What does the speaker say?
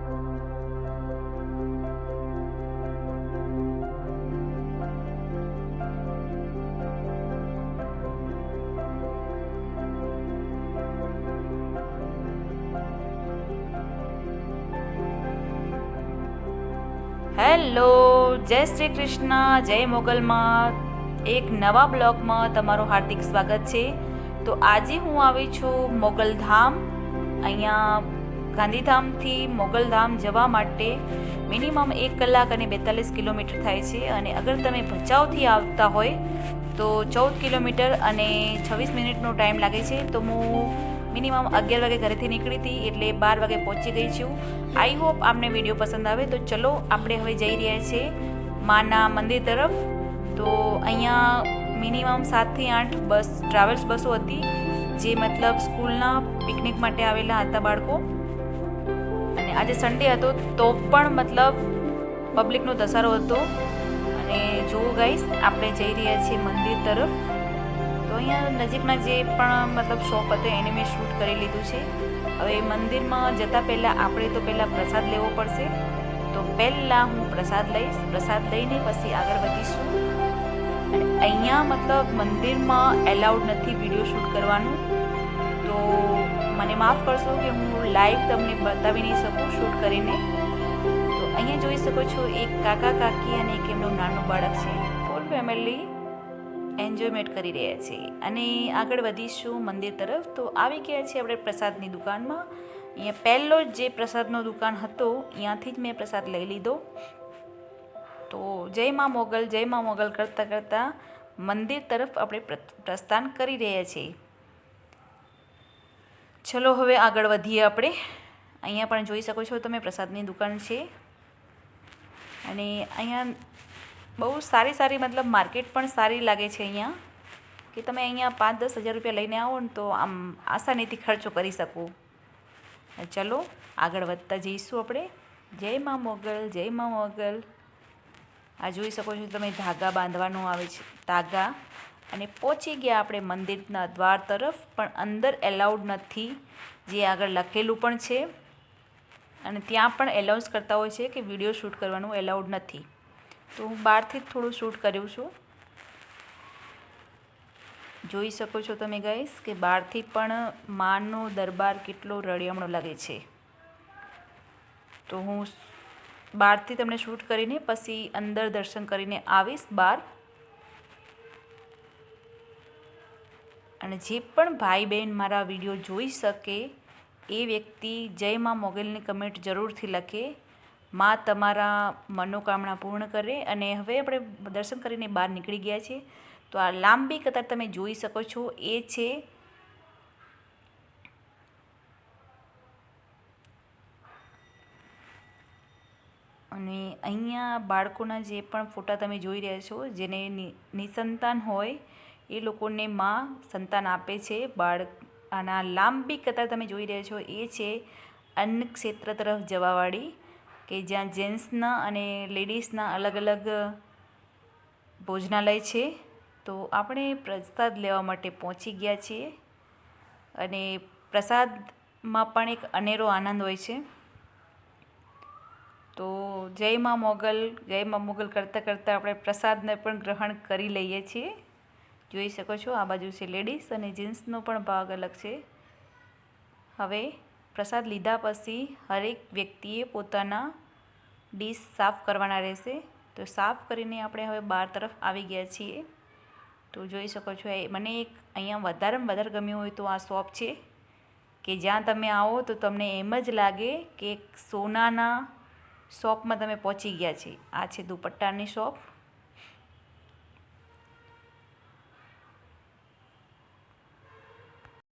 Hello, જય શ્રી કૃષ્ણ, જય મોગલમાં એક નવા બ્લોગમાં તમારું હાર્દિક સ્વાગત છે. તો આજે હું આવી છું મોગલધામ અહીંયા ગાંધીધામથી મોગલધામ જવા માટે મિનિમમ એક કલાક અને બેતાલીસ કિલોમીટર થાય છે અને અગર તમે ભચાઉથી આવતા હોય તો ચૌદ કિલોમીટર અને છવ્વીસ મિનિટનો ટાઈમ લાગે છે. તો હું મિનિમમ અગિયાર વાગે ઘરેથી નીકળી હતી એટલે બાર વાગે પહોંચી ગઈ છું. આઈ હોપ આપને વીડિયો પસંદ આવે. તો ચલો, આપણે હવે જઈ રહ્યા છીએ માના મંદિર તરફ. તો અહીંયા મિનિમમ સાતથી આઠ બસ ટ્રાવેલ્સ બસો હતી, જે મતલબ સ્કૂલના પિકનિક માટે આવેલા હતા બાળકો. અને આજે સન્ડે હતો, તો પણ મતલબ પબ્લિકનો ધસારો હતો. અને જો ગાઈસ આપણે જઈ રહ્યા છીએ મંદિર તરફ. તો અહીંયા નજીકના જે પણ મતલબ શોપ હતો, એને મેં શૂટ કરી લીધું છે. હવે મંદિરમાં જતાં પહેલાં આપણે તો પહેલાં પ્રસાદ લેવો પડશે. તો પહેલાં હું પ્રસાદ લઈશ. પ્રસાદ લઈને પછી આગળ વધીશું. અને અહીંયા મતલબ મંદિરમાં એલાઉડ નથી વીડિયો શૂટ કરવાનું. તો મને માફ કરશો કે હું લાઈવ તમને બતાવી નહીં શકું શૂટ કરીને. તો અહીંયા જોઈ શકો છો એક કાકા, કાકી અને એક એમનું નાનું બાળક છે. ફૂલ ફેમિલી એન્જોયમેન્ટ કરી રહ્યા છે. અને આગળ વધીશું મંદિર તરફ. તો આવી ગયા છીએ આપણે પ્રસાદની દુકાનમાં. અહીંયા પહેલો જ પ્રસાદનો દુકાન હતો અહીંયાથી જ મેં પ્રસાદ લઈ લીધો. તો જય મા મોગલ, જય મા મોગલ કરતાં કરતાં મંદિર તરફ આપણે પ્ર- પ્રસ્થાન કરી રહ્યા છીએ. ચલો હવે આગળ વધીએ આપણે. અહીંયા પણ જોઈ શકો છો તમે પ્રસાદની દુકાન છે. અને અહીંયા બહુ સારી સારી મતલબ માર્કેટ પણ સારી લાગે છે અહીંયા. કે તમે અહીંયા પાંચ દસ હજાર રૂપિયા લઈને આવો ને તો આમ આસાનીથી ખર્ચો કરી શકો. ચલો આગળ વધતા જઈશું આપણે. જય માં મોગલ, જય મા મોગલ. આ જોઈ શકો છો તમે ધાગા બાંધવાનું આવે છે. ધાગા. અને પહોંચી ગયા આપણે મંદિરના દ્વાર તરફ, પણ અંદર એલાઉડ નથી, જે આગળ લખેલું પણ છે. અને ત્યાં પણ એલાઉન્સ કરતા હોય છે કે વીડિયો શૂટ કરવાનું એલાઉડ નથી. તો હું બહારથી જ થોડું શૂટ કર્યું છું. જોઈ શકો છો તમે ગઈશ કે બહારથી પણ માનો દરબાર કેટલો રળિયમણો લાગે છે. તો હું બહારથી તમને શૂટ કરીને, પછી અંદર દર્શન કરીને આવીશ બહાર. અને જે પણ ભાઈ બહેન મારા વીડિયો જોઈ શકે, એ વ્યક્તિ જય માં મોગલની કમેન્ટ જરૂરથી લખે. માં તમારા મનોકામના પૂર્ણ કરે અને હવે આપણે દર્શન કરીને બહાર નીકળી ગયા છીએ. તો આ લાંબી કતાર તમે જોઈ શકો છો, એ છે અને અહીંયા બાળકોના જે પણ ફોટા તમે જોઈ રહ્યા છો, જેને નિસંતાન હોય એ લોકોને માં સંતાન આપે છે. બાળક આના લાંબી કતાર તમે જોઈ રહ્યા છો. એ છે અન્ન ક્ષેત્ર તરફ જવાવાળી, કે જ્યાં જેન્ટ્સના અને લેડીઝના અલગ અલગ ભોજનાલય છે. તો આપણે પ્રસાદ લેવા માટે પહોંચી ગયા છીએ. અને પ્રસાદમાં પણ એક અનેરો આનંદ હોય છે. તો જય મા મોગલ જય મા મોગલ કરતાં કરતાં આપણે પ્રસાદને પણ ગ્રહણ કરી લઈએ છીએ. જોઈ શકો છો, આ બાજુ છે લેડીઝ અને જેન્ટ્સનો પણ ભાગ અલગ છે. હવે પ્રસાદ લીધા પછી હરેક વ્યક્તિએ પોતાના ડીશ સાફ કરવાના રહેશે. તો સાફ કરીને આપણે હવે બહાર તરફ આવી ગયા છીએ. તો જોઈ શકો છો મને એક અહીંયા વધારેમાં વધારે ગમ્યું હોય તો આ શોપ છે. કે જ્યાં તમે આવો તો તમને એમ જ લાગે કે એક સોનાના શોપમાં તમે પહોંચી ગયા છે. આ છે દુપટ્ટાની શોપ.